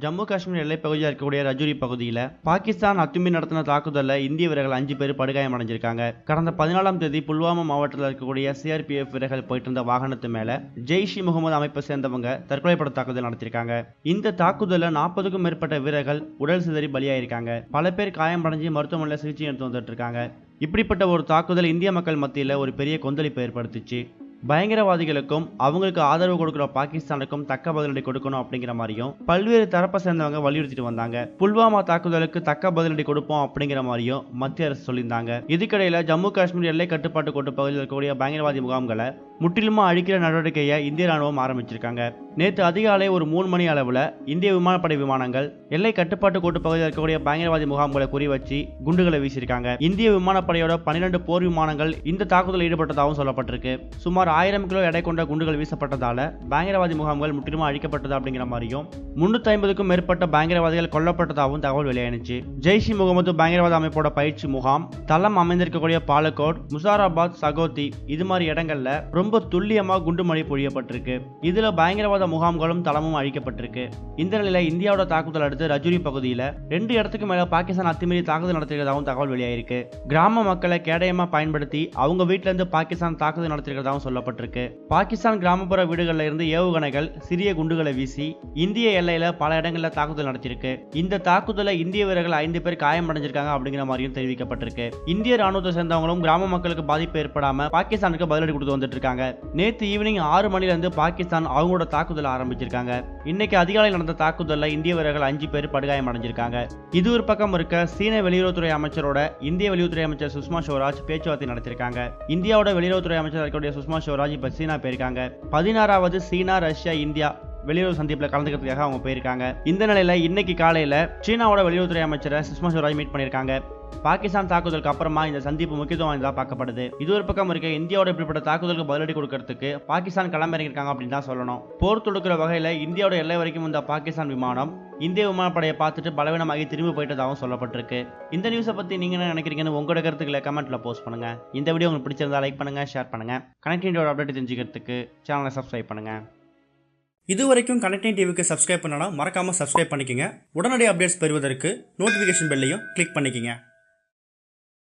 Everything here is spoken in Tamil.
ஜம்மு காஷ்மீர் எல்லைப் பகுதியில் இருக்கக்கூடிய ரஜூரி பகுதியில் பாகிஸ்தான் அத்துமீறி நடத்தின தாக்குதலில் இந்திய வீரர்கள் அஞ்சு பேர் படுகாயம் அடைஞ்சிருக்காங்க. கடந்த பதினாலாம் தேதி புல்வாமா மாவட்டத்தில் இருக்கக்கூடிய சிஆர்பிஎஃப் வீரர்கள் போயிட்டு இருந்த வாகனத்து மேல ஜெய்ஷ் இ முகமது அமைப்பை சேர்ந்தவங்க தற்கொலைப்பட தாக்குதல் நடத்திருக்காங்க. இந்த தாக்குதலில் நாற்பதுக்கும் மேற்பட்ட வீரர்கள் உடல் சிதறி பலியாயிருக்காங்க. பல பேர் காயமடைஞ்சு மருத்துவமனையில் சிகிச்சை எடுத்து வந்துட்டு இருக்காங்க. இப்படிப்பட்ட ஒரு தாக்குதல் இந்திய மக்கள் மத்தியில் ஒரு பெரிய கொந்தளிப்பை ஏற்படுத்துச்சு. பயங்கரவாதிகளுக்கும் அவங்களுக்கு ஆதரவு கொடுக்கிற பாகிஸ்தானுக்கும் தக்க பதிலடி கொடுக்கணும் அப்படிங்கிற மாதிரியும் பல்வேறு தரப்பை சேர்ந்தவங்க வலியுறுத்திட்டு வந்தாங்க. புல்வாமா தாக்குதலுக்கு தக்க பதிலடி கொடுப்போம் அப்படிங்கிற மாதிரியும் மத்திய அரசு சொல்லியிருந்தாங்க. இதுக்கிடையில ஜம்மு காஷ்மீர் எல்லை கட்டுப்பாட்டு கோட்டு பகுதியில் இருக்கக்கூடிய பயங்கரவாதி முகாம்களை முற்றிலுமா அழிக்கிற நடவடிக்கையை இந்திய ராணுவம் ஆரம்பிச்சிருக்காங்க. நேற்று அதிகாலை ஒரு மூணு மணி அளவில் இந்திய விமானப்படை விமானங்கள் எல்லை கட்டுப்பாட்டு கோட்டு பகுதியில் இருக்கக்கூடிய பயங்கரவாதி முகாம்களை குறி வச்சு குண்டுகளை வீசியிருக்காங்க. இந்திய விமானப்படையோட பன்னிரண்டு போர் விமானங்கள் இந்த தாக்குதலில் ஈடுபட்டதாகவும் சொல்லப்பட்டிருக்கு. சுமார் ஆயிரம் கிலோ எடை கொண்ட குண்டுகள் வீசப்பட்டதால பயங்கரவாதி முகாம்கள் முற்றிலுமா அழிக்கப்பட்டது அப்படிங்கிற மாதிரியும் முன்னூத்தி ஐம்பதுக்கும் மேற்பட்ட பயங்கரவாதிகள் கொல்லப்பட்டதாகவும் தகவல் வெளியானுச்சு ஜெய்ஷ் முகமது பயங்கரவாத அமைப்போட பயிற்சி முகாம் தளம் அமைந்திருக்கக்கூடிய பாலக்கோட் முசாராபாத் சகோத்தி இது மாதிரி இடங்கள்ல ரொம்ப துல்லியமா குண்டுமழை பொழியப்பட்டிருக்கு. இதுல பயங்கரவாத முகாம்களும் தளமும் அழிக்கப்பட்டிருக்கு. இந்த நிலையில இந்தியாவோட தாக்குதல் அடுத்து ரஜூரி பகுதியில ரெண்டு இடத்துக்கு மேல பாகிஸ்தான் அத்துமீறி தாக்குதல் நடத்திருக்கிறதாகவும் தகவல் வெளியாயிருக்கு. கிராம மக்களை கேடயமா பயன்படுத்தி அவங்க வீட்ல இருந்து பாகிஸ்தான் தாக்குதல் நடத்திருக்கிறதாகவும் சொல்லப்பட்டிருக்கு. பாகிஸ்தான் கிராமப்புற வீடுகளில் இருந்து ஏவுகணைகள் சிறிய குண்டுகளை வீசி இந்திய எல்லையில பல இடங்களில் தாக்குதல் நடத்தியிருக்கு. இந்த தாக்குதல இந்திய வீரர்கள் ஐந்து பேர் காயமடைஞ்சிருக்காங்க அப்படிங்கிற மாதிரியும் தெரிவிக்கப்பட்டிருக்கு. இந்திய ராணுவத்தை சேர்ந்தவங்களும் கிராம மக்களுக்கு பாதிப்பு ஏற்படாம பாகிஸ்தானுக்கு பதிலடி கொடுத்து வந்துட்டு இருக்காங்க நேத்து ஈவினிங் ஆறு மணில இருந்து பாகிஸ்தான் அவங்களோட தாக்குதல் ஆரம்பிச்சிருக்காங்க. இன்னைக்கு அதிகாலை நடந்த தாக்குதலில் இந்திய வீரர்கள் அஞ்சு பேர் படுகாயம் அடைஞ்சிருக்காங்க இது ஒரு பக்கம் இருக்க சீன வெளியுறவுத்துறை அமைச்சரோட இந்திய வெளியுறவுத்துறை அமைச்சர் சுஷ்மா ஸ்வராஜ் பேச்சுவார்த்தை நடத்திருக்காங்க இந்தியாவோட வெளியுறவுத்துறை அமைச்சர் இருக்கக்கூடிய சுஷ்மா ஸ்வராஜ் இப்போ சீனா போயிருக்காங்க. பதினாறாவது சீனா ரஷ்யா இந்தியா வெளியுறவு சந்திப்பில் கலந்துக்கிறதுக்காக அவங்க போயிருக்காங்க. இந்த நிலையில இன்னைக்கு காலையில சீனாவோட வெளியுறவுத்துறை அமைச்சரை சுஷ்மா ஸ்வராஜ் மீட் பண்ணியிருக்காங்க. பாகிஸ்தான் தாக்குதலுக்கு அப்புறமா இந்த சந்திப்பு முக்கியத்துவம் வாய்ந்ததாக பார்க்கப்படுது. இது ஒரு பக்கம் இருக்க இந்தியாவோட இப்படிப்பட்ட தாக்குதலுக்கு பதிலடி கொடுக்கறதுக்கு பாகிஸ்தான் களமிறங்கியிருக்காங்க அப்படின்னு தான் சொல்லணும். போர் தொடுக்கிற வகையில் இந்தியாவோட எல்லை வரைக்கும் வந்த பாகிஸ்தான் விமானம் இந்திய விமானப்படையை பார்த்துட்டு பலவீனமாகி திரும்பி போயிட்டதாகவும் சொல்லப்பட்டிருக்கு. இந்த நியூஸை பற்றி நீங்கள் என்ன நினைக்கிறீங்கன்னு உங்களோட கருத்துக்களை கமெண்ட்டில் போஸ்ட் பண்ணுங்க. இந்த வீடியோ உங்களுக்கு பிடிச்சிருந்தா லைக் பண்ணுங்க ஷேர் பண்ணுங்கள் கனெக்டிவிட்டியோட அப்டேட் தெரிஞ்சுக்கிறதுக்கு சேனலை சப்ஸ்கிரைப் பண்ணுங்கள் இது வரைக்கும் கனெக்டிங் டிவிக்கு சப்ஸ்கிரைப் பண்ணனா மறக்காமல் சப்ஸ்கிரைப் பண்ணிக்கங்க. உடனடி அப்டேட்ஸ் பெறுவதற்கு நோட்டிஃபிகேஷன் பெல்லையும் கிளிக் பண்ணிக்கோங்க.